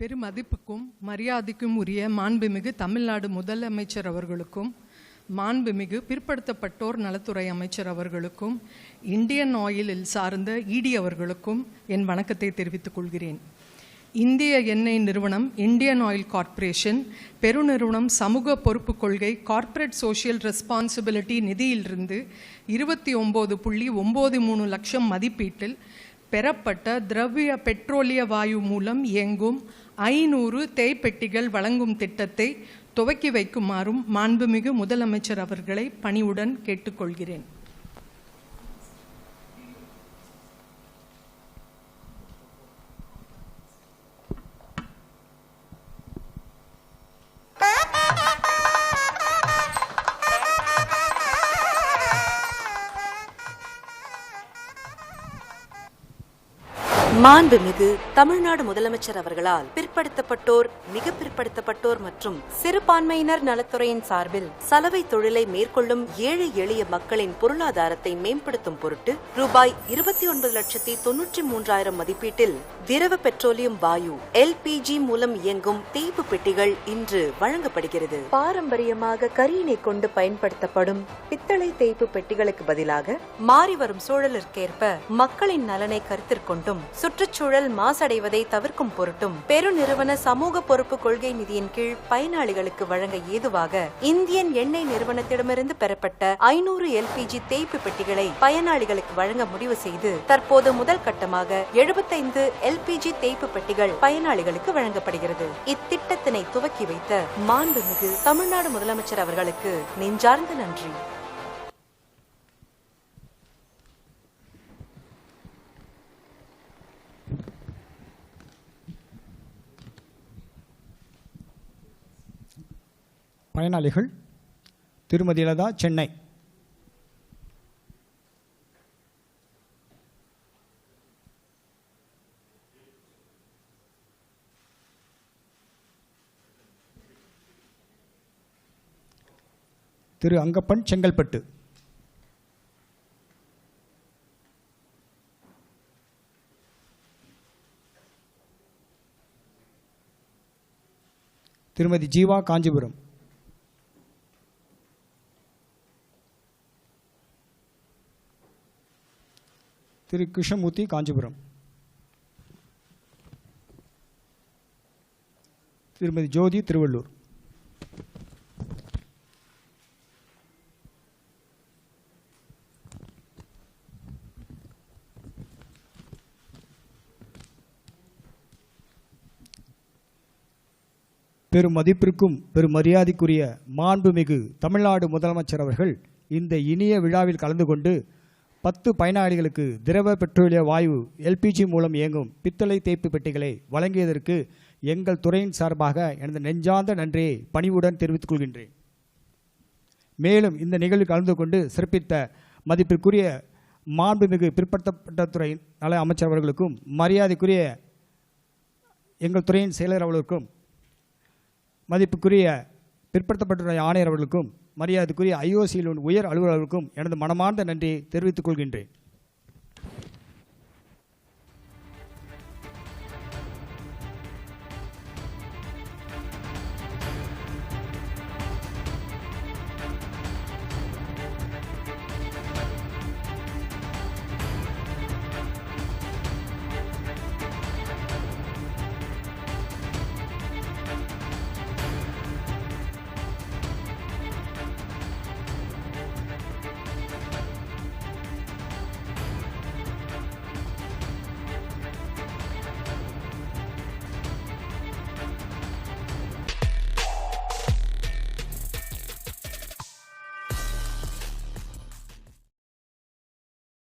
பெருமதிப்புக்கும் மரியாதைக்கும் உரிய மாண்புமிகு தமிழ்நாடு முதலமைச்சர் அவர்களுக்கும் மாண்புமிகு பிற்படுத்தப்பட்டோர் நலத்துறை அமைச்சர் அவர்களுக்கும் இந்தியன் ஆயிலில் சார்ந்த இடி அவர்களுக்கும் என் வணக்கத்தை தெரிவித்துக் கொள்கிறேன். இந்திய எண்ணெய் நிறுவனம் இந்தியன் ஆயில் கார்ப்பரேஷன் பெருநிறுவனம் சமூக பொறுப்பு கொள்கை கார்ப்பரேட் சோஷியல் ரெஸ்பான்சிபிலிட்டி நிதியிலிருந்து இருபத்தி ஒம்பது புள்ளி ஒம்பது மூணு லட்சம் மதிப்பீட்டில் பெறப்பட்ட திரவிய பெட்ரோலிய வாயு மூலம் இயங்கும் ஐநூறு தேய்ப்பெட்டிகள் வழங்கும் திட்டத்தை துவக்கி வைக்குமாறும் மாண்புமிகு முதலமைச்சர் அவர்களை பணிவுடன் கேட்டுக்கொள்கிறேன். மாண்புமிகு தமிழ்நாடு முதலமைச்சர் அவர்களால் பிற்படுத்தப்பட்டோர் மிக பிற்படுத்தப்பட்டோர் மற்றும் சிறுபான்மையினர் நலத்துறையின் சார்பில் சலவை தொழிலை மேற்கொள்ளும் ஏழை எளிய மக்களின் பொருளாதாரத்தை மேம்படுத்தும் பொருட்டு ரூபாய் இருபத்தி ஒன்பது லட்சத்தி தொன்னூற்றி மூன்றாயிரம் மதிப்பீட்டில் திரவ பெட்ரோலியம் வாயு எல்பிஜி மூலம் இயங்கும் தேய்ப்பு பெட்டிகள் இன்று வழங்கப்படுகிறது. பாரம்பரியமாக கரியினை கொண்டு பயன்படுத்தப்படும் பித்தளை தேய்ப்பு பெட்டிகளுக்கு பதிலாக மாறி வரும் சூழலிற்கேற்ப மக்களின் நலனை கருத்திற்கொண்டும் சுற்றுச்சூழல் மாசடைவதை தவிர்க்கும் பொருட்டும் பெருநிறுவன சமூக பொறுப்பு கொள்கை நிதியின் கீழ் பயனாளிகளுக்கு வழங்க ஏதுவாக இந்தியன் எண்ணெய் நிறுவனத்திடமிருந்து பெறப்பட்ட ஐநூறு எல்பிஜி தேய்ப்பு பெட்டிகளை பயனாளிகளுக்கு வழங்க முடிவு செய்து தற்போது முதல் கட்டமாக எழுபத்தைந்து எல்பிஜி தேய்ப்பு பெட்டிகள் பயனாளிகளுக்கு வழங்கப்படுகிறது. இத்திட்டத்தினை துவக்கி வைத்த மாண்புமிகு தமிழ்நாடு முதலமைச்சர் அவர்களுக்கு நெஞ்சார்ந்த நன்றி. பயனாளிகள் திருமதி லதா சென்னை. திரு அங்கப்பன் செங்கல்பட்டு. திருமதி ஜீவா காஞ்சிபுரம். திரு கிருஷ்ணமூர்த்தி காஞ்சிபுரம். திருமதி ஜோதி திருவள்ளூர். பெரும் மதிப்பிற்கும் பெரும் மரியாதைக்குரிய மாண்புமிகு தமிழ்நாடு முதலமைச்சர் அவர்கள் இந்த இனிய விழாவில் கலந்து கொண்டு பத்து பயனாளிகளுக்கு திரவ பெட்ரோலிய வாயு எல்பிஜி மூலம் இயங்கும் பித்தளை தேய்ப்பு பெட்டிகளை வழங்கியதற்கு எங்கள் துறையின் சார்பாக எனது நெஞ்சார்ந்த நன்றியை பணிவுடன் தெரிவித்துக் கொள்கின்றேன். மேலும் இந்த நிகழ்வில் கலந்து கொண்டு சிறப்பித்த மதிப்பிற்குரிய மாண்புமிகு பிற்படுத்தப்பட்ட துறை நல அமைச்சர் அவர்களுக்கும் மரியாதைக்குரிய எங்கள் துறையின் செயலர் அவர்களுக்கும் மதிப்புக்குரிய பிற்படுத்தப்பட்ட ஆணையர் அவர்களுக்கும் மரியாதைக்குரிய ஐஓசியில் உயர் அலுவலர்களுக்கும் எனது மனமார்ந்த நன்றியை தெரிவித்துக் கொள்கின்றேன்.